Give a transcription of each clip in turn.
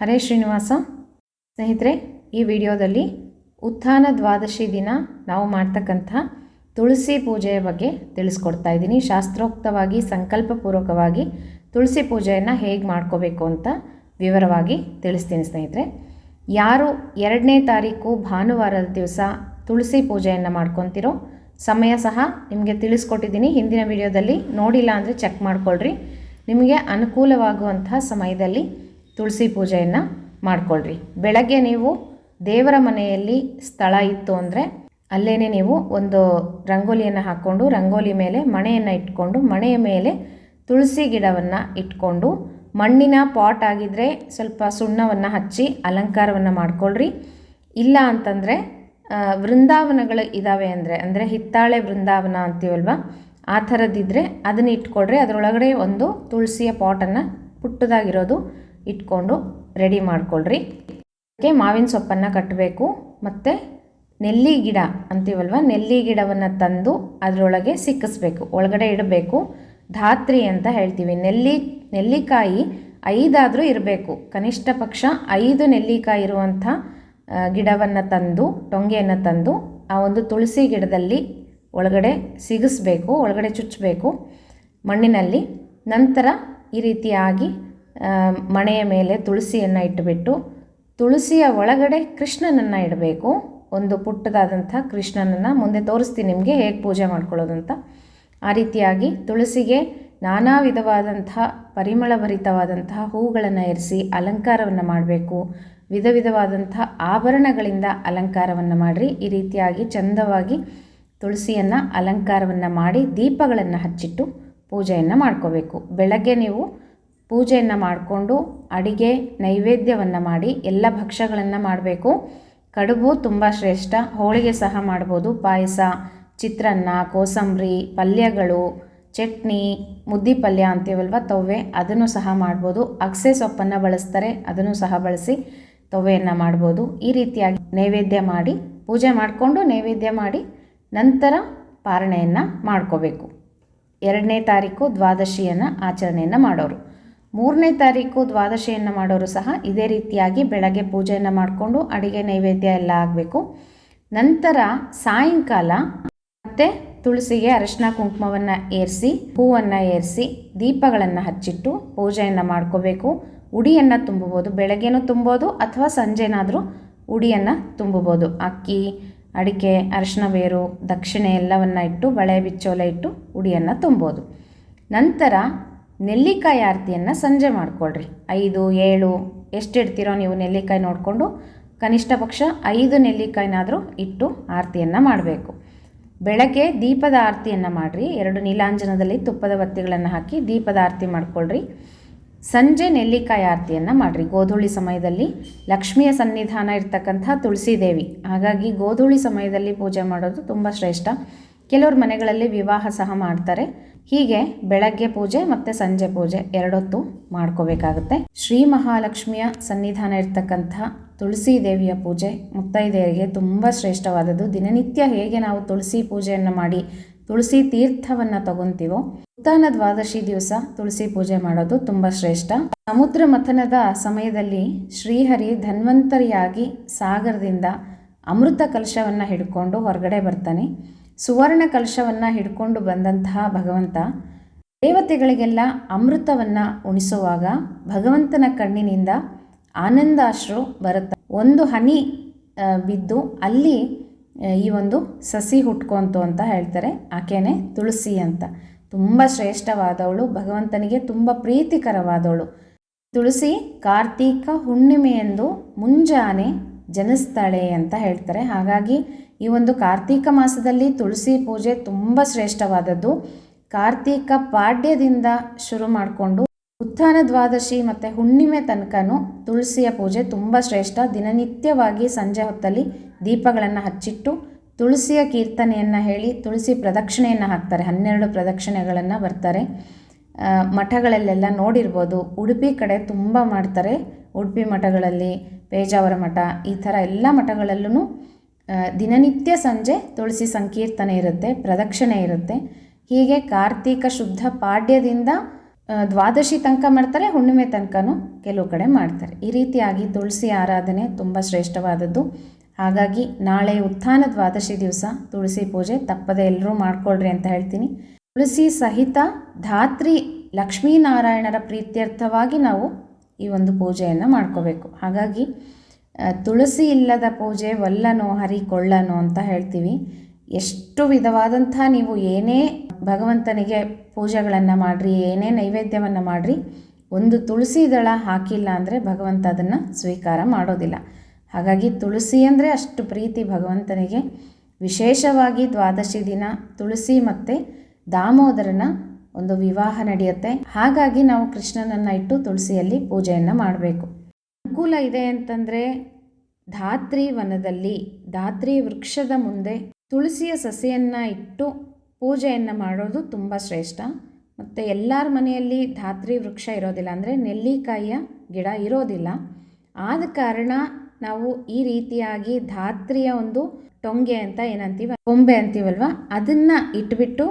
ಹರೇ ಶ್ರೀನಿವಾಸ. ಸ್ನೇಹಿತರೆ, ಈ ವಿಡಿಯೋದಲ್ಲಿ ಉತ್ಥಾನ ದ್ವಾದಶಿ ದಿನ ನಾವು ಮಾಡ್ತಕ್ಕಂಥ ತುಳಸಿ ಪೂಜೆಯ ಬಗ್ಗೆ ತಿಳಿಸ್ಕೊಡ್ತಾ ಇದ್ದೀನಿ. ಶಾಸ್ತ್ರೋಕ್ತವಾಗಿ, ಸಂಕಲ್ಪಪೂರ್ವಕವಾಗಿ ತುಳಸಿ ಪೂಜೆಯನ್ನು ಹೇಗೆ ಮಾಡ್ಕೋಬೇಕು ಅಂತ ವಿವರವಾಗಿ ತಿಳಿಸ್ತೀನಿ ಸ್ನೇಹಿತರೆ. ಯಾರು ಎರಡನೇ ತಾರೀಕು ಭಾನುವಾರದ ದಿವಸ ತುಳಸಿ ಪೂಜೆಯನ್ನು ಮಾಡ್ಕೊತಿರೋ, ಸಮಯ ಸಹ ನಿಮಗೆ ತಿಳಿಸ್ಕೊಟ್ಟಿದ್ದೀನಿ. ಹಿಂದಿನ ವಿಡಿಯೋದಲ್ಲಿ ನೋಡಿಲ್ಲ ಅಂದರೆ ಚೆಕ್ ಮಾಡ್ಕೊಳ್ರಿ. ನಿಮಗೆ ಅನುಕೂಲವಾಗುವಂತಹ ಸಮಯದಲ್ಲಿ ತುಳಸಿ ಪೂಜೆಯನ್ನು ಮಾಡ್ಕೊಳ್ರಿ. ಬೆಳಗ್ಗೆ ನೀವು ದೇವರ ಮನೆಯಲ್ಲಿ ಸ್ಥಳ ಇತ್ತು ಅಂದರೆ ಅಲ್ಲೇ ನೀವು ಒಂದು ರಂಗೋಲಿಯನ್ನು ಹಾಕ್ಕೊಂಡು ರಂಗೋಲಿ ಮೇಲೆ ಮಣೆಯನ್ನು ಇಟ್ಕೊಂಡು ಮಣೆಯ ಮೇಲೆ ತುಳಸಿ ಗಿಡವನ್ನು ಇಟ್ಕೊಂಡು ಮಣ್ಣಿನ ಪಾಟ್ ಆಗಿದ್ದರೆ ಸ್ವಲ್ಪ ಸುಣ್ಣವನ್ನು ಹಚ್ಚಿ ಅಲಂಕಾರವನ್ನು ಮಾಡ್ಕೊಳ್ರಿ. ಇಲ್ಲ ಅಂತಂದರೆ ವೃಂದಾವನಗಳು ಇದ್ದಾವೆ ಅಂದರೆ ಅಂದರೆ ಹಿತ್ತಾಳೆ ವೃಂದಾವನ ಅಂತೀವಲ್ವ? ಆ ಥರದ್ದಿದ್ದರೆ ಅದನ್ನ ಇಟ್ಕೊಳ್ರಿ. ಅದರೊಳಗಡೆ ಒಂದು ತುಳಸಿಯ ಪಾಟನ್ನು ಪುಟ್ಟದಾಗಿರೋದು ಇಟ್ಕೊಂಡು ರೆಡಿ ಮಾಡ್ಕೊಳ್ರಿ. ಅದಕ್ಕೆ ಮಾವಿನ ಸೊಪ್ಪನ್ನು ಕಟ್ಟಬೇಕು ಮತ್ತು ನೆಲ್ಲಿ ಗಿಡ ಅಂತೀವಲ್ವ? ನೆಲ್ಲಿ ಗಿಡವನ್ನು ತಂದು ಅದರೊಳಗೆ ಸಿಕ್ಕಿಸ್ಬೇಕು. ಒಳಗಡೆ ಇಡಬೇಕು. ಧಾತ್ರಿ ಅಂತ ಹೇಳ್ತೀವಿ. ನೆಲ್ಲಿ, ನೆಲ್ಲಿಕಾಯಿ ಐದಾದರೂ ಇರಬೇಕು. ಕನಿಷ್ಠ ಪಕ್ಷ ಐದು ನೆಲ್ಲಿಕಾಯಿ ಇರುವಂಥ ಗಿಡವನ್ನು ತಂದು, ಟೊಂಗೆಯನ್ನು ತಂದು ಆ ಒಂದು ತುಳಸಿ ಗಿಡದಲ್ಲಿ ಒಳಗಡೆ ಸಿಗಿಸ್ಬೇಕು. ಒಳಗಡೆ ಚುಚ್ಚಬೇಕು ಮಣ್ಣಿನಲ್ಲಿ ನಂತರ ಈ ರೀತಿಯಾಗಿ ಮಣೆಯ ಮೇಲೆ ತುಳಸಿಯನ್ನು ಇಟ್ಟುಬಿಟ್ಟು ತುಳಸಿಯ ಒಳಗಡೆ ಕೃಷ್ಣನನ್ನು ಇಡಬೇಕು. ಒಂದು ಪುಟ್ಟದಾದಂಥ ಕೃಷ್ಣನನ್ನು ಮುಂದೆ ತೋರಿಸ್ತೀನಿ ನಿಮಗೆ ಹೇಗೆ ಪೂಜೆ ಮಾಡ್ಕೊಳ್ಳೋದು ಅಂತ ಆ ರೀತಿಯಾಗಿ ತುಳಸಿಗೆ ನಾನಾ ವಿಧವಾದಂಥ ಪರಿಮಳಭರಿತವಾದಂತಹ ಹೂಗಳನ್ನು ಇರಿಸಿ ಅಲಂಕಾರವನ್ನು ಮಾಡಬೇಕು. ವಿಧ ವಿಧವಾದಂಥ ಆಭರಣಗಳಿಂದ ಅಲಂಕಾರವನ್ನು ಮಾಡಿರಿ. ಈ ರೀತಿಯಾಗಿ ಚಂದವಾಗಿ ತುಳಸಿಯನ್ನು ಅಲಂಕಾರವನ್ನು ಮಾಡಿ ದೀಪಗಳನ್ನು ಹಚ್ಚಿಟ್ಟು ಪೂಜೆಯನ್ನು ಮಾಡ್ಕೋಬೇಕು. ಬೆಳಗ್ಗೆ ನೀವು ಪೂಜೆಯನ್ನು ಮಾಡಿಕೊಂಡು ಅಡಿಗೆ ನೈವೇದ್ಯವನ್ನು ಮಾಡಿ ಎಲ್ಲ ಭಕ್ಷ್ಯಗಳನ್ನು ಮಾಡಬೇಕು. ಕಡುಬು ತುಂಬ ಶ್ರೇಷ್ಠ. ಹೋಳಿಗೆ ಸಹ ಮಾಡ್ಬೋದು. ಪಾಯಸ, ಚಿತ್ರಾನ್ನ, ಕೋಸಂಬರಿ, ಪಲ್ಯಗಳು, ಚಟ್ನಿ, ಮುದ್ದಿ ಪಲ್ಯ ಅಂತೀವಲ್ವ, ತವ್ವೆ ಅದನ್ನು ಸಹ ಮಾಡ್ಬೋದು. ಅಗಸೆ ಸೊಪ್ಪನ್ನು ಬಳಸ್ತಾರೆ, ಅದನ್ನು ಸಹ ಬಳಸಿ ತವ್ವೆಯನ್ನು ಮಾಡ್ಬೋದು. ಈ ರೀತಿಯಾಗಿ ನೈವೇದ್ಯ ಮಾಡಿ, ಪೂಜೆ ಮಾಡಿಕೊಂಡು ನೈವೇದ್ಯ ಮಾಡಿ ನಂತರ ಪಾರಣೆಯನ್ನು ಮಾಡ್ಕೋಬೇಕು. ಎರಡನೇ ತಾರೀಕು ದ್ವಾದಶಿಯನ್ನು ಆಚರಣೆಯನ್ನು ಮಾಡೋರು. ಮೂರನೇ ತಾರೀಕು ದ್ವಾದಶಿಯನ್ನು ಮಾಡೋರು ಸಹ ಇದೇ ರೀತಿಯಾಗಿ ಬೆಳಗ್ಗೆ ಪೂಜೆಯನ್ನು ಮಾಡಿಕೊಂಡು ಅಡಿಗೆ ನೈವೇದ್ಯ ಎಲ್ಲ ಆಗಬೇಕು ನಂತರ ಸಾಯಂಕಾಲ ಮತ್ತೆ ತುಳಸಿಗೆ ಅರಿಶಿನ ಕುಂಕುಮವನ್ನು ಏರಿಸಿ, ಹೂವನ್ನು ಏರಿಸಿ, ದೀಪಗಳನ್ನು ಹಚ್ಚಿಟ್ಟು ಪೂಜೆಯನ್ನು ಮಾಡ್ಕೋಬೇಕು. ಉಡಿಯನ್ನು ತುಂಬಬೋದು, ಬೆಳಗ್ಗೆನೂ ತುಂಬೋದು ಅಥವಾ ಸಂಜೆನಾದರೂ ಉಡಿಯನ್ನು ತುಂಬಬೋದು. ಅಕ್ಕಿ, ಅಡಿಕೆ, ಅರಿಶಿನ ಬೇರು, ದಕ್ಷಿಣೆ ಎಲ್ಲವನ್ನು ಇಟ್ಟು, ಬಳೆ, ಬಿಚ್ಚೋಲೆ ಇಟ್ಟು ಉಡಿಯನ್ನು ತುಂಬೋದು ನಂತರ ನೆಲ್ಲಿಕಾಯಿ ಆರತಿಯನ್ನು ಸಂಜೆ ಮಾಡ್ಕೊಳ್ರಿ. ಐದು, ಏಳು, ಎಷ್ಟು ಇಡ್ತೀರೋ ನೀವು ನೆಲ್ಲಿಕಾಯಿ ನೋಡಿಕೊಂಡು ಕನಿಷ್ಠ ಪಕ್ಷ ಐದು ನೆಲ್ಲಿಕಾಯಿನಾದರೂ ಇಟ್ಟು ಆರತಿಯನ್ನು ಮಾಡಬೇಕು. ಬೆಳಗ್ಗೆ ದೀಪದ ಆರತಿಯನ್ನು ಮಾಡಿರಿ. ಎರಡು ನೀಲಾಂಜನದಲ್ಲಿ ತುಪ್ಪದ ಬತ್ತಿಗಳನ್ನು ಹಾಕಿ ದೀಪದ ಆರತಿ ಮಾಡ್ಕೊಳ್ರಿ. ಸಂಜೆ ನೆಲ್ಲಿಕಾಯಿ ಆರತಿಯನ್ನು ಮಾಡಿರಿ. ಗೋಧೂಳಿ ಸಮಯದಲ್ಲಿ ಲಕ್ಷ್ಮಿಯ ಸನ್ನಿಧಾನ ಇರ್ತಕ್ಕಂಥ ತುಳಸಿ ದೇವಿ. ಹಾಗಾಗಿ ಗೋಧೂಳಿ ಸಮಯದಲ್ಲಿ ಪೂಜೆ ಮಾಡೋದು ತುಂಬ ಶ್ರೇಷ್ಠ. ಕೆಲವ್ರ ಮನೆಗಳಲ್ಲಿ ವಿವಾಹ ಸಹ ಮಾಡ್ತಾರೆ. ಹೀಗೆ ಬೆಳಗ್ಗೆ ಪೂಜೆ ಮತ್ತು ಸಂಜೆ ಪೂಜೆ ಎರಡೊತ್ತು ಮಾಡ್ಕೋಬೇಕಾಗುತ್ತೆ. ಶ್ರೀ ಮಹಾಲಕ್ಷ್ಮಿಯ ಸನ್ನಿಧಾನ ಇರ್ತಕ್ಕಂಥ ತುಳಸಿ ದೇವಿಯ ಪೂಜೆ ಮುತ್ತೈದೆಯರಿಗೆ ತುಂಬ ಶ್ರೇಷ್ಠವಾದದ್ದು. ದಿನನಿತ್ಯ ಹೇಗೆ ನಾವು ತುಳಸಿ ಪೂಜೆಯನ್ನು ಮಾಡಿ ತುಳಸಿ ತೀರ್ಥವನ್ನು ತಗೊಂತೀವೋ ಉತ್ತಾನ ದ್ವಾದಶಿ ದಿವಸ ತುಳಸಿ ಪೂಜೆ ಮಾಡೋದು ತುಂಬ ಶ್ರೇಷ್ಠ. ಸಮುದ್ರ ಮಥನದ ಸಮಯದಲ್ಲಿ ಶ್ರೀಹರಿ ಧನ್ವಂತರಿಯಾಗಿ ಸಾಗರದಿಂದ ಅಮೃತ ಕಲಶವನ್ನು ಹಿಡ್ಕೊಂಡು ಹೊರಗಡೆ ಬರ್ತಾನೆ. ಸುವರ್ಣ ಕಲಶವನ್ನು ಹಿಡ್ಕೊಂಡು ಬಂದಂತಹ ಭಗವಂತ ದೇವತೆಗಳಿಗೆಲ್ಲ ಅಮೃತವನ್ನು ಉಣಿಸುವಾಗ ಭಗವಂತನ ಕಣ್ಣಿನಿಂದ ಆನಂದಾಶ್ರು ಬರುತ್ತೆ ಒಂದು ಹನಿ ಬಿದ್ದು ಅಲ್ಲಿ ಈ ಒಂದು ಸಸಿ ಹುಟ್ಕೊಂತು ಅಂತ ಹೇಳ್ತಾರೆ. ಆಕೆನೇ ತುಳಸಿ ಅಂತ. ತುಂಬ ಶ್ರೇಷ್ಠವಾದವಳು, ಭಗವಂತನಿಗೆ ತುಂಬ ಪ್ರೀತಿಕರವಾದವಳು. ತುಳಸಿ ಕಾರ್ತೀಕ ಹುಣ್ಣಿಮೆಯಂದು ಮುಂಜಾನೆ ಜನಿಸ್ತಾಳೆ ಅಂತ ಹೇಳ್ತಾರೆ. ಹಾಗಾಗಿ ಈ ಒಂದು ಕಾರ್ತೀಕ ಮಾಸದಲ್ಲಿ ತುಳಸಿ ಪೂಜೆ ತುಂಬ ಶ್ರೇಷ್ಠವಾದದ್ದು. ಕಾರ್ತೀಕ ಪಾಡ್ಯದಿಂದ ಶುರು ಮಾಡಿಕೊಂಡು ಉತ್ಥಾನ ದ್ವಾದಶಿ ಮತ್ತು ಹುಣ್ಣಿಮೆ ತನಕನೂ ತುಳಸಿಯ ಪೂಜೆ ತುಂಬ ಶ್ರೇಷ್ಠ. ದಿನನಿತ್ಯವಾಗಿ ಸಂಜೆ ಹೊತ್ತಲ್ಲಿ ದೀಪಗಳನ್ನು ಹಚ್ಚಿಟ್ಟು ತುಳಸಿಯ ಕೀರ್ತನೆಯನ್ನು ಹೇಳಿ, ತುಳಸಿ ಪ್ರದಕ್ಷಿಣೆಯನ್ನು ಹಾಕ್ತಾರೆ. ಹನ್ನೆರಡು ಪ್ರದಕ್ಷಿಣೆಗಳನ್ನು ಬರ್ತಾರೆ. ಮಠಗಳಲ್ಲೆಲ್ಲ ನೋಡಿರ್ಬೋದು. ಉಡುಪಿ ಕಡೆ ತುಂಬ ಮಾಡ್ತಾರೆ. ಉಡುಪಿ ಮಠಗಳಲ್ಲಿ ಪೇಜಾವರ ಮಠ, ಈ ಥರ ಎಲ್ಲ ಮಠಗಳಲ್ಲೂ ದಿನನಿತ್ಯ ಸಂಜೆ ತುಳಸಿ ಸಂಕೀರ್ತನೆ ಇರುತ್ತೆ, ಪ್ರದಕ್ಷಿಣೆ ಇರುತ್ತೆ. ಹೀಗೆ ಕಾರ್ತೀಕ ಶುದ್ಧ ಪಾಡ್ಯದಿಂದ ದ್ವಾದಶಿ ತನಕ ಮಾಡ್ತಾರೆ, ಹುಣ್ಣಿಮೆ ತನಕನೂ ಕೆಲವು ಕಡೆ ಮಾಡ್ತಾರೆ. ಈ ರೀತಿಯಾಗಿ ತುಳಸಿ ಆರಾಧನೆ ತುಂಬ ಶ್ರೇಷ್ಠವಾದದ್ದು. ಹಾಗಾಗಿ ನಾಳೆ ಉತ್ಥಾನ ದ್ವಾದಶಿ ದಿವಸ ತುಳಸಿ ಪೂಜೆ ತಪ್ಪದೆ ಎಲ್ಲರೂ ಮಾಡ್ಕೊಳ್ರಿ ಅಂತ ಹೇಳ್ತೀನಿ. ತುಳಸಿ ಸಹಿತ ಧಾತ್ರಿ ಲಕ್ಷ್ಮೀನಾರಾಯಣರ ಪ್ರೀತ್ಯರ್ಥವಾಗಿ ನಾವು ಈ ಒಂದು ಪೂಜೆಯನ್ನು ಮಾಡ್ಕೋಬೇಕು. ಹಾಗಾಗಿ ತುಳಸಿ ಇಲ್ಲದ ಪೂಜೆ ಹರಿ ಹರಿಕೊಳ್ಳನೋ ಅಂತ ಹೇಳ್ತೀವಿ. ಎಷ್ಟು ವಿಧವಾದಂಥ ನೀವು ಏನೇ ಭಗವಂತನಿಗೆ ಪೂಜೆಗಳನ್ನು ಮಾಡಿರಿ, ಏನೇ ನೈವೇದ್ಯವನ್ನು ಮಾಡಿರಿ, ಒಂದು ತುಳಸಿ ದಳ ಹಾಕಿಲ್ಲ ಅಂದರೆ ಭಗವಂತ ಅದನ್ನು ಸ್ವೀಕಾರ ಮಾಡೋದಿಲ್ಲ. ಹಾಗಾಗಿ ತುಳಸಿ ಅಂದರೆ ಅಷ್ಟು ಪ್ರೀತಿ ಭಗವಂತನಿಗೆ. ವಿಶೇಷವಾಗಿ ದ್ವಾದಶಿ ದಿನ ತುಳಸಿ ಮತ್ತು ದಾಮೋದರನ ಒಂದು ವಿವಾಹ ನಡೆಯುತ್ತೆ. ಹಾಗಾಗಿ ನಾವು ಕೃಷ್ಣನನ್ನು ಇಟ್ಟು ತುಳಸಿಯಲ್ಲಿ ಪೂಜೆಯನ್ನು ಮಾಡಬೇಕು. ಅನುಕೂಲ ಇದೆ ಅಂತಂದರೆ ಧಾತ್ರಿ ವನದಲ್ಲಿ, ಧಾತ್ರಿ ವೃಕ್ಷದ ಮುಂದೆ ತುಳಸಿಯ ಸಸಿಯನ್ನು ಇಟ್ಟು ಪೂಜೆಯನ್ನು ಮಾಡೋದು ತುಂಬ ಶ್ರೇಷ್ಠ. ಮತ್ತು ಎಲ್ಲರ ಮನೆಯಲ್ಲಿ ಧಾತ್ರಿ ವೃಕ್ಷ ಇರೋದಿಲ್ಲ ಅಂದರೆ ನೆಲ್ಲಿಕಾಯಿಯ ಗಿಡ ಇರೋದಿಲ್ಲ. ಆದ ಕಾರಣ ನಾವು ಈ ರೀತಿಯಾಗಿ ಧಾತ್ರಿಯ ಒಂದು ಟೊಂಗೆ ಅಂತ ಏನಂತೀವಿ ಕೊಂಬೆ ಅಂತೀವಲ್ವ, ಅದನ್ನು ಇಟ್ಬಿಟ್ಟು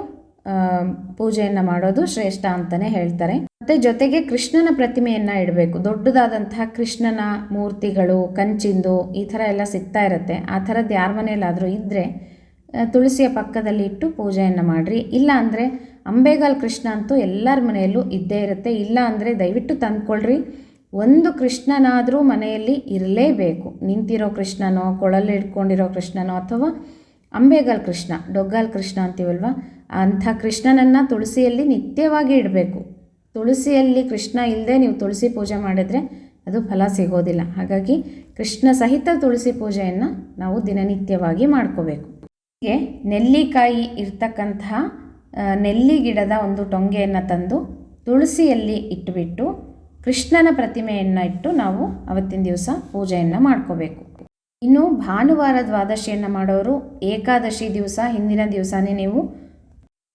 ಪೂಜೆಯನ್ನು ಮಾಡೋದು ಶ್ರೇಷ್ಠ ಅಂತಲೇ ಹೇಳ್ತಾರೆ. ಮತ್ತು ಜೊತೆಗೆ ಕೃಷ್ಣನ ಪ್ರತಿಮೆಯನ್ನು ಇಡಬೇಕು. ದೊಡ್ಡದಾದಂತಹ ಕೃಷ್ಣನ ಮೂರ್ತಿಗಳು, ಕಂಚಿಂದು ಈ ಥರ ಎಲ್ಲ ಸಿಗ್ತಾ ಇರುತ್ತೆ. ಆ ಥರದ್ದು ಯಾರ ಮನೆಯಲ್ಲಾದರೂ ಇದ್ದರೆ ತುಳಸಿಯ ಪಕ್ಕದಲ್ಲಿ ಇಟ್ಟು ಪೂಜೆಯನ್ನು ಮಾಡಿರಿ. ಇಲ್ಲ ಅಂದರೆ ಅಂಬೇಗಾಲ್ ಕೃಷ್ಣ ಅಂತೂ ಎಲ್ಲರ ಮನೆಯಲ್ಲೂ ಇದ್ದೇ ಇರುತ್ತೆ. ಇಲ್ಲ ಅಂದರೆ ದಯವಿಟ್ಟು ತಂದುಕೊಳ್ಳ್ರಿ ಒಂದು ಕೃಷ್ಣನಾದರೂ ಮನೆಯಲ್ಲಿ ಇರಲೇಬೇಕು. ನಿಂತಿರೋ ಕೃಷ್ಣನೋ, ಕೊಳಲ್ಲಿ ಇಟ್ಕೊಂಡಿರೋ ಕೃಷ್ಣನೋ ಅಥವಾ ಅಂಬೇಗಾಲ್ ಕೃಷ್ಣ, ಡೊಗ್ಗಾಲ್ ಕೃಷ್ಣ ಅಂತೀವಲ್ವ? ಅಂಥ ಕೃಷ್ಣನನ್ನು ತುಳಸಿಯಲ್ಲಿ ನಿತ್ಯವಾಗಿ ಇಡಬೇಕು. ತುಳಸಿಯಲ್ಲಿ ಕೃಷ್ಣ ಇಲ್ಲದೆ ನೀವು ತುಳಸಿ ಪೂಜೆ ಮಾಡಿದರೆ ಅದು ಫಲ ಸಿಗೋದಿಲ್ಲ. ಹಾಗಾಗಿ ಕೃಷ್ಣ ಸಹಿತ ತುಳಸಿ ಪೂಜೆಯನ್ನು ನಾವು ದಿನನಿತ್ಯವಾಗಿ ಮಾಡ್ಕೋಬೇಕು. ಹೀಗೆ ನೆಲ್ಲಿಕಾಯಿ ಇರ್ತಕ್ಕಂತಹ ನೆಲ್ಲಿ ಗಿಡದ ಒಂದು ಟೊಂಗೆಯನ್ನು ತಂದು ತುಳಸಿಯಲ್ಲಿ ಇಟ್ಟುಬಿಟ್ಟು ಕೃಷ್ಣನ ಪ್ರತಿಮೆಯನ್ನು ಇಟ್ಟು ನಾವು ಅವತ್ತಿನ ದಿವಸ ಪೂಜೆಯನ್ನು ಮಾಡ್ಕೋಬೇಕು. ಇನ್ನು ಭಾನುವಾರ ದ್ವಾದಶಿಯನ್ನು ಮಾಡೋರು ಏಕಾದಶಿ ದಿವಸ, ಹಿಂದಿನ ದಿವಸನೇ ನೀವು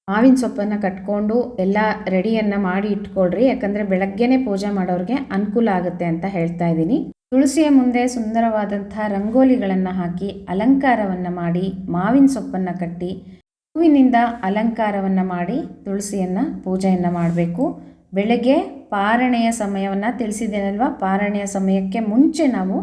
ಮಾವಿನ ಸೊಪ್ಪನ್ನು ಕಟ್ಕೊಂಡು ಎಲ್ಲ ರೆಡಿಯನ್ನು ಮಾಡಿ ಇಟ್ಕೊಳ್ರಿ. ಯಾಕಂದರೆ ಬೆಳಗ್ಗೆನೇ ಪೂಜೆ ಮಾಡೋರಿಗೆ ಅನುಕೂಲ ಆಗುತ್ತೆ ಅಂತ ಹೇಳ್ತಾ ಇದ್ದೀನಿ. ತುಳಸಿಯ ಮುಂದೆ ಸುಂದರವಾದಂಥ ರಂಗೋಲಿಗಳನ್ನು ಹಾಕಿ ಅಲಂಕಾರವನ್ನು ಮಾಡಿ ಮಾವಿನ ಸೊಪ್ಪನ್ನು ಕಟ್ಟಿ ಹೂವಿನಿಂದ ಅಲಂಕಾರವನ್ನು ಮಾಡಿ ತುಳಸಿಯನ್ನು ಪೂಜೆಯನ್ನು ಮಾಡಬೇಕು. ಬೆಳಗ್ಗೆ ಪಾರಣೆಯ ಸಮಯವನ್ನು ತಿಳಿಸಿದ್ದೇನಲ್ವ? ಪಾರಣೆಯ ಸಮಯಕ್ಕೆ ಮುಂಚೆ ನಾವು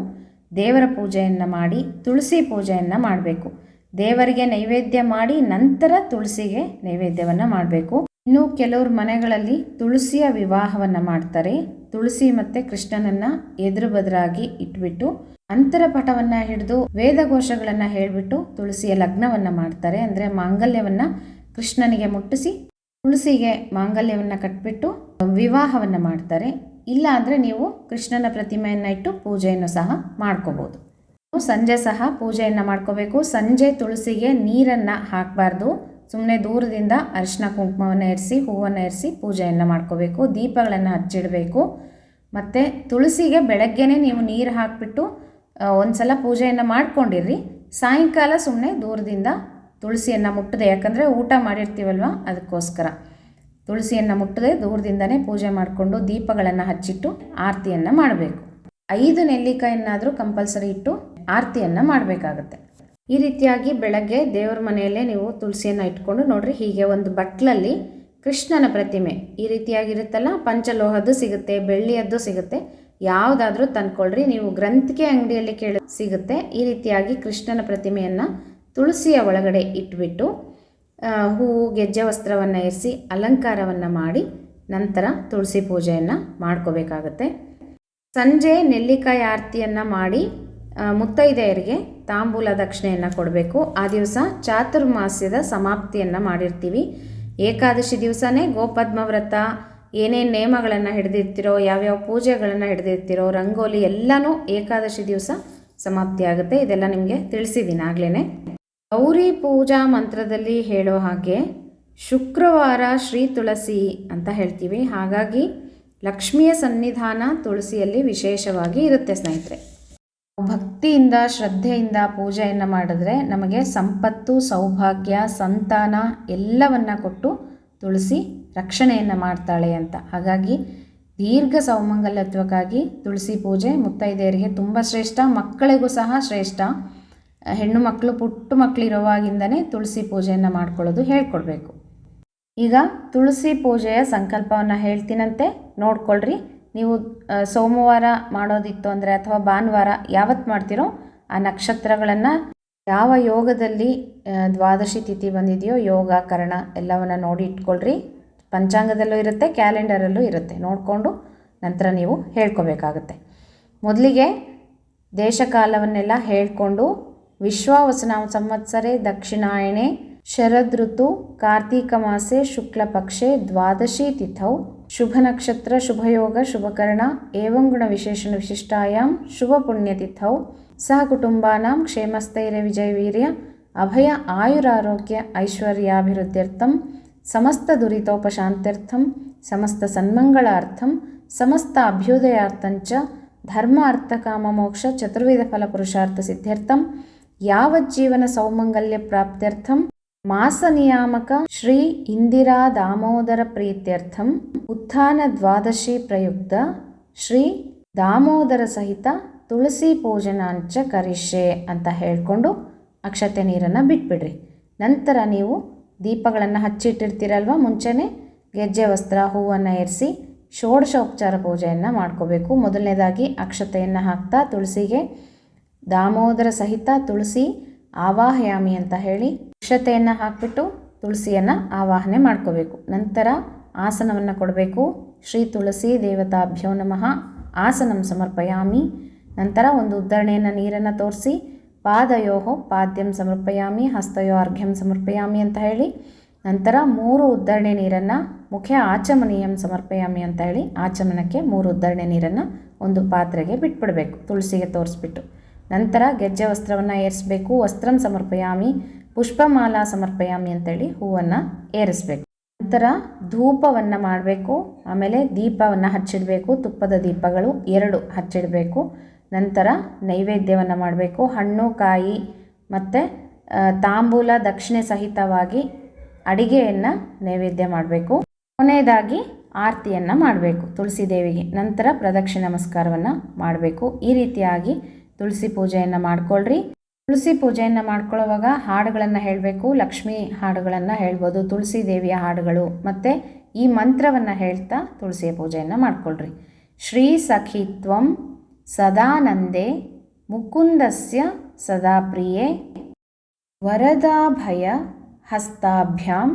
ದೇವರ ಪೂಜೆಯನ್ನು ಮಾಡಿ ತುಳಸಿ ಪೂಜೆಯನ್ನು ಮಾಡಬೇಕು. ದೇವರಿಗೆ ನೈವೇದ್ಯ ಮಾಡಿ ನಂತರ ತುಳಸಿಗೆ ನೈವೇದ್ಯವನ್ನು ಮಾಡಬೇಕು. ಇನ್ನು ಕೆಲವ್ರ ಮನೆಗಳಲ್ಲಿ ತುಳಸಿಯ ವಿವಾಹವನ್ನು ಮಾಡ್ತಾರೆ. ತುಳಸಿ ಮತ್ತು ಕೃಷ್ಣನನ್ನು ಎದುರು ಬದರಾಗಿ ಇಟ್ಬಿಟ್ಟು ಅಂತರಪಟವನ್ನು ಹಿಡಿದು ವೇದಘೋಷಗಳನ್ನು ಹೇಳಿಬಿಟ್ಟು ತುಳಸಿಯ ಲಗ್ನವನ್ನು ಮಾಡ್ತಾರೆ. ಅಂದರೆ ಮಾಂಗಲ್ಯವನ್ನು ಕೃಷ್ಣನಿಗೆ ಮುಟ್ಟಿಸಿ ತುಳಸಿಗೆ ಮಾಂಗಲ್ಯವನ್ನು ಕಟ್ಬಿಟ್ಟು ವಿವಾಹವನ್ನು ಮಾಡ್ತಾರೆ. ಇಲ್ಲ ಅಂದರೆ ನೀವು ಕೃಷ್ಣನ ಪ್ರತಿಮೆಯನ್ನು ಇಟ್ಟು ಪೂಜೆಯನ್ನು ಸಹ ಮಾಡ್ಕೋಬೋದು. ಸಂಜೆ ಸಹ ಪೂಜೆಯನ್ನು ಮಾಡ್ಕೋಬೇಕು. ಸಂಜೆ ತುಳಸಿಗೆ ನೀರನ್ನು ಹಾಕಬಾರ್ದು. ಸುಮ್ಮನೆ ದೂರದಿಂದ ಅರಿಶಿನ ಕುಂಕುಮವನ್ನು ಇರಿಸಿ ಹೂವನ್ನು ಇರಿಸಿ ಪೂಜೆಯನ್ನು ಮಾಡ್ಕೋಬೇಕು. ದೀಪಗಳನ್ನು ಹಚ್ಚಿಡಬೇಕು. ಮತ್ತು ತುಳಸಿಗೆ ಬೆಳಗ್ಗೆನೇ ನೀವು ನೀರು ಹಾಕಿಬಿಟ್ಟು ಒಂದು ಸಲ ಪೂಜೆಯನ್ನು ಮಾಡ್ಕೊಂಡಿರ್ರಿ. ಸಾಯಂಕಾಲ ಸುಮ್ಮನೆ ದೂರದಿಂದ ತುಳಸಿಯನ್ನು ಮುಟ್ಟದೆ. ಯಾಕಂದರೆ ಊಟ ಮಾಡಿರ್ತೀವಲ್ವ? ಅದಕ್ಕೋಸ್ಕರ. ತುಳಸಿಯನ್ನು ಮುಟ್ಟದೆ ದೂರದಿಂದನೇ ಪೂಜೆ ಮಾಡಿಕೊಂಡು ದೀಪಗಳನ್ನು ಹಚ್ಚಿಟ್ಟು ಆರತಿಯನ್ನು ಮಾಡಬೇಕು. ಐದು ನೆಲ್ಲಿಕಾಯನ್ನಾದರೂ ಕಂಪಲ್ಸರಿ ಇಟ್ಟು ಆರತಿಯನ್ನು ಮಾಡಬೇಕಾಗತ್ತೆ. ಈ ರೀತಿಯಾಗಿ ಬೆಳಗ್ಗೆ ದೇವ್ರ ಮನೆಯಲ್ಲೇ ನೀವು ತುಳಸಿಯನ್ನು ಇಟ್ಕೊಂಡು ನೋಡ್ರಿ, ಹೀಗೆ ಒಂದು ಬಟ್ಲಲ್ಲಿ ಕೃಷ್ಣನ ಪ್ರತಿಮೆ ಈ ರೀತಿಯಾಗಿರುತ್ತಲ್ಲ, ಪಂಚಲೋಹದ್ದು ಸಿಗುತ್ತೆ, ಬೆಳ್ಳಿಯದ್ದು ಸಿಗುತ್ತೆ, ಯಾವುದಾದ್ರೂ ತಂದ್ಕೊಳ್ರಿ, ನೀವು ಗ್ರಂಥಿಕೆ ಅಂಗಡಿಯಲ್ಲಿ ಕೇಳ ಸಿಗುತ್ತೆ, ಈ ರೀತಿಯಾಗಿ ಕೃಷ್ಣನ ಪ್ರತಿಮೆಯನ್ನು ತುಳಸಿಯ ಒಳಗಡೆ ಇಟ್ಬಿಟ್ಟು ಹೂವು, ಗೆಜ್ಜೆ ವಸ್ತ್ರವನ್ನು ಇರಿಸಿ, ಅಲಂಕಾರವನ್ನು ಮಾಡಿ, ನಂತರ ತುಳಸಿ ಪೂಜೆಯನ್ನು ಮಾಡ್ಕೋಬೇಕಾಗತ್ತೆ. ಸಂಜೆ ನೆಲ್ಲಿಕಾಯಿ ಆರತಿಯನ್ನು ಮಾಡಿ ಮುತ್ತೈದೆಯರಿಗೆ ತಾಂಬೂಲ ದಕ್ಷಿಣೆಯನ್ನು ಕೊಡಬೇಕು. ಆ ದಿವಸ ಚಾತುರ್ಮಾಸ್ಯದ ಸಮಾಪ್ತಿಯನ್ನು ಮಾಡಿರ್ತೀವಿ. ಏಕಾದಶಿ ದಿವಸನೇ ಗೋಪದ್ಮ ವ್ರತ ಏನೇನು ನೇಮಗಳನ್ನು ಹಿಡಿದಿರ್ತಿರೋ, ಯಾವ್ಯಾವ ಪೂಜೆಗಳನ್ನು ಹಿಡಿದಿರ್ತಿರೋ, ರಂಗೋಲಿ ಎಲ್ಲನೂ ಏಕಾದಶಿ ದಿವಸ ಸಮಾಪ್ತಿ ಆಗುತ್ತೆ. ಇದೆಲ್ಲ ನಿಮಗೆ ತಿಳಿಸಿದ್ದೀನಿ ಆಗಲೇ ಗೌರಿ ಪೂಜಾ ಮಂತ್ರದಲ್ಲಿ ಹೇಳೋ ಹಾಗೆ ಶುಕ್ರವಾರ ಶ್ರೀ ತುಳಸಿ ಅಂತ ಹೇಳ್ತೀವಿ. ಹಾಗಾಗಿ ಲಕ್ಷ್ಮಿಯ ಸನ್ನಿಧಾನ ತುಳಸಿಯಲ್ಲಿ ವಿಶೇಷವಾಗಿ ಇರುತ್ತೆ ಸ್ನೇಹಿತರೆ. ಭಕ್ತಿಯಿಂದ, ಶ್ರದ್ಧೆಯಿಂದ ಪೂಜೆಯನ್ನು ಮಾಡಿದ್ರೆ ನಮಗೆ ಸಂಪತ್ತು, ಸೌಭಾಗ್ಯ, ಸಂತಾನ ಎಲ್ಲವನ್ನ ಕೊಟ್ಟು ತುಳಸಿ ರಕ್ಷಣೆಯನ್ನು ಮಾಡ್ತಾಳೆ ಅಂತ. ಹಾಗಾಗಿ ದೀರ್ಘ ಸೌಮಂಗಲತ್ವಕ್ಕಾಗಿ ತುಳಸಿ ಪೂಜೆ ಮುತ್ತೈದೆಯರಿಗೆ ತುಂಬ ಶ್ರೇಷ್ಠ, ಮಕ್ಕಳಿಗೂ ಸಹ ಶ್ರೇಷ್ಠ. ಹೆಣ್ಣು ಮಕ್ಕಳು, ಪುಟ್ಟ ಮಕ್ಕಳಿರುವಾಗಿಂದನೇ ತುಳಸಿ ಪೂಜೆಯನ್ನು ಮಾಡ್ಕೊಳ್ಳೋದು ಹೇಳ್ಕೊಡ್ಬೇಕು. ಈಗ ತುಳಸಿ ಪೂಜೆಯ ಸಂಕಲ್ಪವನ್ನು ಹೇಳ್ತೀನಂತೆ, ನೋಡ್ಕೊಳ್ರಿ. ನೀವು ಸೋಮವಾರ ಮಾಡೋದಿತ್ತು ಅಂದರೆ ಅಥವಾ ಭಾನುವಾರ ಯಾವತ್ತು ಮಾಡ್ತೀರೋ ಆ ನಕ್ಷತ್ರಗಳನ್ನು ಯಾವ ಯೋಗದಲ್ಲಿ ದ್ವಾದಶಿ ತಿಥಿ ಬಂದಿದೆಯೋ ಯೋಗ ಕರ್ಣ ಎಲ್ಲವನ್ನು ನೋಡಿ ಇಟ್ಕೊಳ್ರಿ. ಪಂಚಾಂಗದಲ್ಲೂ ಇರುತ್ತೆ, ಕ್ಯಾಲೆಂಡರಲ್ಲೂ ಇರುತ್ತೆ. ನೋಡಿಕೊಂಡು ನಂತರ ನೀವು ಹೇಳ್ಕೊಬೇಕಾಗತ್ತೆ. ಮೊದಲಿಗೆ ದೇಶಕಾಲವನ್ನೆಲ್ಲ ಹೇಳಿಕೊಂಡು ವಿಶ್ವಾವಸನಾಮ ಸಂವತ್ಸರೆ ದಕ್ಷಿಣಾಯಣೆ ಶರದೃತು ಕಾರ್ತೀಕ ಮಾಸೆ, ಶುಕ್ಲ ಪಕ್ಷೆ, ದ್ವಾದಶಿ ತಿಥೌ శుభనక్షత్ర శుభయోగ శుభకరణ ఏవం గుణ విశేషణ విశిష్టాయాం శుభపుణ్యతిథౌ సహకుటుంబానాం క్షేమస్థైర్యవిజయవీర్య అభయ ఆయురారోగ్య ఐశ్వర్యాభివృద్ధ్యర్థం సమస్త దురితోపశాంత్యర్థం సమస్త సన్మంగళార్థం సమస్త అభ్యుదయార్థంచ ధర్మ అర్థకామమోక్ష చతుర్విధ ఫల పురుషార్థ సిద్ధ్యర్థం యావజ్జీవన సౌమంగళ్య ప్రాప్త్యర్థం ಮಾಸ ನಿಯಾಮಕ ಶ್ರೀ ಇಂದಿರಾ ದಾಮೋದರ ಪ್ರೀತ್ಯರ್ಥಂ ಉತ್ಥಾನ ದ್ವಾದಶಿ ಪ್ರಯುಕ್ತ ಶ್ರೀ ದಾಮೋದರ ಸಹಿತ ತುಳಸಿ ಪೂಜನಾಂಚ ಕರಿಷೆ ಅಂತ ಹೇಳಿಕೊಂಡು ಅಕ್ಷತೆ ನೀರನ್ನು ಬಿಟ್ಬಿಡ್ರಿ. ನಂತರ ನೀವು ದೀಪಗಳನ್ನು ಹಚ್ಚಿಟ್ಟಿರ್ತೀರಲ್ವ ಮುಂಚೆನೇ? ಗೆಜ್ಜೆ ವಸ್ತ್ರ ಹೂವನ್ನು ಏರಿಸಿ ಷೋಡಶೋಪಚಾರ ಪೂಜೆಯನ್ನು ಮಾಡ್ಕೋಬೇಕು. ಮೊದಲನೇದಾಗಿ ಅಕ್ಷತೆಯನ್ನು ಹಾಕ್ತಾ ತುಳಸಿಗೆ ದಾಮೋದರ ಸಹಿತ ತುಳಸಿ ಆವಾಹಯಾಮಿ ಅಂತ ಹೇಳಿ ಅಕ್ಷತೆಯನ್ನು ಹಾಕಿಬಿಟ್ಟು ತುಳಸಿಯನ್ನು ಆವಾಹನೆ ಮಾಡ್ಕೋಬೇಕು. ನಂತರ ಆಸನವನ್ನು ಕೊಡಬೇಕು. ಶ್ರೀ ತುಳಸಿ ದೇವತಾಭ್ಯೋ ನಮಃ. ಆಸನಂ ಸಮರ್ಪಯಾಮಿ. ನಂತರ ಒಂದು ಉದ್ಧರಣೆಯನ್ನು ನೀರನ್ನು ತೋರಿಸಿ. ಪಾದಯೋ ಪಾದ್ಯಂ ಸಮರ್ಪಯಾಮಿ, ಹಸ್ತಯೋ ಅರ್ಘ್ಯಂ ಸಮರ್ಪಯಾಮಿ ಅಂತ ಹೇಳಿ. ನಂತರ ಮೂರು ಉದ್ಧರಣೆ ನೀರನ್ನು ಮುಖ್ಯ ಆಚಮನೀಯಂ ಸಮರ್ಪಯಾಮಿ ಅಂತ ಹೇಳಿ. ಆಚಮನಕ್ಕೆ ಮೂರು ಉದ್ಧರಣೆ ನೀರನ್ನು ಒಂದು ಪಾತ್ರೆಗೆ ಬಿಟ್ಬಿಡಬೇಕು, ತುಳಸಿಗೆ ತೋರಿಸ್ಬಿಟ್ಟು. ನಂತರ ಗೆಜ್ಜೆ ವಸ್ತ್ರವನ್ನು ಏರಿಸಬೇಕು. ವಸ್ತ್ರಂ ಸಮರ್ಪಯಾಮಿ. ಪುಷ್ಪಮಾಲಾ ಸಮರ್ಪಯಾಮಿ ಅಂತೇಳಿ ಹೂವನ್ನು ಏರಿಸ್ಬೇಕು. ನಂತರ ಧೂಪವನ್ನು ಮಾಡಬೇಕು, ಆಮೇಲೆ ದೀಪವನ್ನು ಹಚ್ಚಿಡಬೇಕು, ತುಪ್ಪದ ದೀಪಗಳು ಎರಡು ಹಚ್ಚಿಡಬೇಕು. ನಂತರ ನೈವೇದ್ಯವನ್ನು ಮಾಡಬೇಕು, ಹಣ್ಣು, ಕಾಯಿ ಮತ್ತು ತಾಂಬೂಲ ದಕ್ಷಿಣೆ ಸಹಿತವಾಗಿ ಅಡಿಗೆಯನ್ನು ನೈವೇದ್ಯ ಮಾಡಬೇಕು. ಕೊನೆಯದಾಗಿ ಆರತಿಯನ್ನು ಮಾಡಬೇಕು ತುಳಸಿ ದೇವಿಗೆ. ನಂತರ ಪ್ರದಕ್ಷಿಣೆ ನಮಸ್ಕಾರವನ್ನು ಮಾಡಬೇಕು. ಈ ರೀತಿಯಾಗಿ ತುಳಸಿ ಪೂಜೆಯನ್ನು ಮಾಡ್ಕೊಳ್ರಿ. ತುಳಸಿ ಪೂಜೆಯನ್ನು ಮಾಡ್ಕೊಳ್ಳೋವಾಗ ಹಾಡುಗಳನ್ನು ಹೇಳಬೇಕು. ಲಕ್ಷ್ಮೀ ಹಾಡುಗಳನ್ನು ಹೇಳ್ಬೋದು, ತುಳಸಿ ದೇವಿಯ ಹಾಡುಗಳು. ಮತ್ತು ಈ ಮಂತ್ರವನ್ನು ಹೇಳ್ತಾ ತುಳಸಿಯ ಪೂಜೆಯನ್ನು ಮಾಡ್ಕೊಳ್ರಿ. ಶ್ರೀ ಸಖಿತ್ವಂ ಸದಾನಂದೆ ಮುಕುಂದಸ್ಯ ಸದಾ ಪ್ರಿಯೆ. ವರದಾಭಯ ಹಸ್ತಾಭ್ಯಾಂ,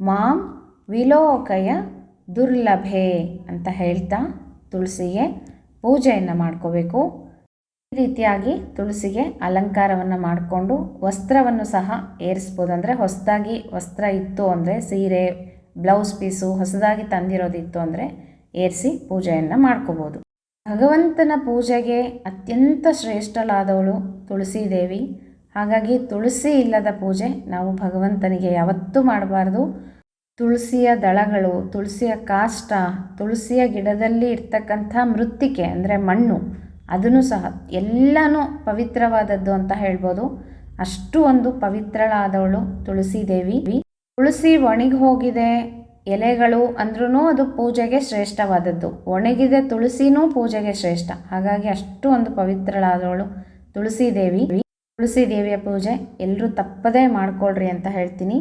ಮಾಂ ವಿಲೋಕಯ ದುರ್ಲಭೆ ಅಂತ ಹೇಳ್ತಾ ತುಳಸಿಗೆ ಪೂಜೆಯನ್ನು ಮಾಡ್ಕೋಬೇಕು. ಈ ರೀತಿಯಾಗಿ ತುಳಸಿಗೆ ಅಲಂಕಾರವನ್ನು ಮಾಡಿಕೊಂಡು ವಸ್ತ್ರವನ್ನು ಸಹ ಏರಿಸ್ಬೋದು. ಅಂದರೆ ಹೊಸದಾಗಿ ವಸ್ತ್ರ ಇತ್ತು ಅಂದರೆ ಸೀರೆ, ಬ್ಲೌಸ್ ಪೀಸು ಹೊಸದಾಗಿ ತಂದಿರೋದಿತ್ತು ಅಂದರೆ ಏರಿಸಿ ಪೂಜೆಯನ್ನು ಮಾಡ್ಕೋಬೋದು. ಭಗವಂತನ ಪೂಜೆಗೆ ಅತ್ಯಂತ ಶ್ರೇಷ್ಠಳಾದವಳು ತುಳಸಿ ದೇವಿ ಹಾಗಾಗಿ ತುಳಸಿ ಇಲ್ಲದ ಪೂಜೆ ನಾವು ಭಗವಂತನಿಗೆ ಯಾವತ್ತೂ ಮಾಡಬಾರ್ದು. ತುಳಸಿಯ ದಳಗಳು, ತುಳಸಿಯ ಕಾಷ್ಟ, ತುಳಸಿಯ ಗಿಡದಲ್ಲಿ ಇರ್ತಕ್ಕಂಥ ಮೃತ್ತಿಕೆ ಅಂದರೆ ಮಣ್ಣು ಅದನ್ನು ಸಹ ಎಲ್ಲನೂ ಪವಿತ್ರವಾದದ್ದು ಅಂತ ಹೇಳ್ಬೋದು. ಅಷ್ಟು ಒಂದು ಪವಿತ್ರಳಾದವಳು ತುಳಸಿ ದೇವಿ ತುಳಸಿ ಒಣಗಿ ಹೋಗಿದೆ, ಎಲೆಗಳು ಅಂದ್ರೂ ಅದು ಪೂಜೆಗೆ ಶ್ರೇಷ್ಠವಾದದ್ದು. ಒಣಗಿದೆ ತುಳಸಿನೂ ಪೂಜೆಗೆ ಶ್ರೇಷ್ಠ. ಹಾಗಾಗಿ ಅಷ್ಟು ಒಂದು ಪವಿತ್ರಳಾದವಳು ತುಳಸಿ ದೇವಿ ತುಳಸಿ ದೇವಿಯ ಪೂಜೆ ಎಲ್ಲರೂ ತಪ್ಪದೇ ಮಾಡ್ಕೊಳ್ರಿ ಅಂತ ಹೇಳ್ತೀನಿ.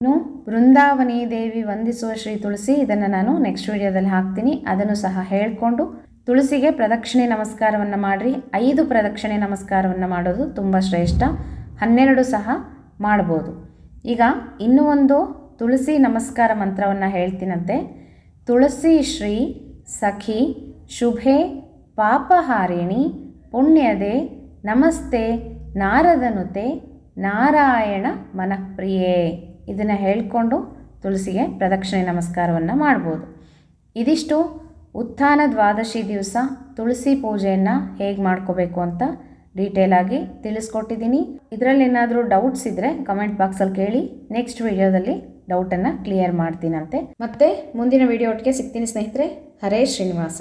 ಇನ್ನು ಬೃಂದಾವನಿ ದೇವಿ ವಂದಿಸುವ ಶ್ರೀ ತುಳಸಿ ಇದನ್ನು ನಾನು ನೆಕ್ಸ್ಟ್ ವಿಡಿಯೋದಲ್ಲಿ ಹಾಕ್ತೀನಿ. ಅದನ್ನು ಸಹ ಹೇಳಿಕೊಂಡು ತುಳಸಿಗೆ ಪ್ರದಕ್ಷಿಣೆ ನಮಸ್ಕಾರವನ್ನು ಮಾಡಿರಿ, ಐದು ಪ್ರದಕ್ಷಿಣೆ ನಮಸ್ಕಾರವನ್ನು ಮಾಡೋದು ತುಂಬ ಶ್ರೇಷ್ಠ, ಹನ್ನೆರಡು ಸಹ ಮಾಡ್ಬೋದು. ಈಗ ಇನ್ನೂ ಒಂದು ತುಳಸಿ ನಮಸ್ಕಾರ ಮಂತ್ರವನ್ನು ಹೇಳ್ತೀನಂತೆ. ತುಳಸಿ ಶ್ರೀ ಸಖಿ ಶುಭೆ ಪಾಪಹಾರಿಣಿ ಪುಣ್ಯದೆ ನಮಸ್ತೆ ನಾರದನುತೆ ನಾರಾಯಣ ಮನಃಪ್ರಿಯೆ. ಇದನ್ನು ಹೇಳಿಕೊಂಡು ತುಳಸಿಗೆ ಪ್ರದಕ್ಷಿಣೆ ನಮಸ್ಕಾರವನ್ನು ಮಾಡ್ಬೋದು. ಇದಿಷ್ಟು ಉತ್ಥಾನ ದ್ವಾದಶಿ ದಿವಸ ತುಳಸಿ ಪೂಜೆಯನ್ನು ಹೇಗೆ ಮಾಡ್ಕೋಬೇಕು ಅಂತ ಡೀಟೇಲಾಗಿ ತಿಳಿಸ್ಕೊಟ್ಟಿದ್ದೀನಿ. ಇದರಲ್ಲಿ ಏನಾದರೂ ಡೌಟ್ಸ್ ಇದ್ದರೆ ಕಮೆಂಟ್ ಬಾಕ್ಸಲ್ಲಿ ಕೇಳಿ ನೆಕ್ಸ್ಟ್ ವಿಡಿಯೋದಲ್ಲಿ ಡೌಟನ್ನು ಕ್ಲಿಯರ್ ಮಾಡ್ತೀನಂತೆ. ಮತ್ತೆ ಮುಂದಿನ ವಿಡಿಯೋ ಒಟ್ಟಿಗೆ ಸಿಗ್ತೀನಿ ಸ್ನೇಹಿತರೆ, ಹರೇ ಶ್ರೀನಿವಾಸ.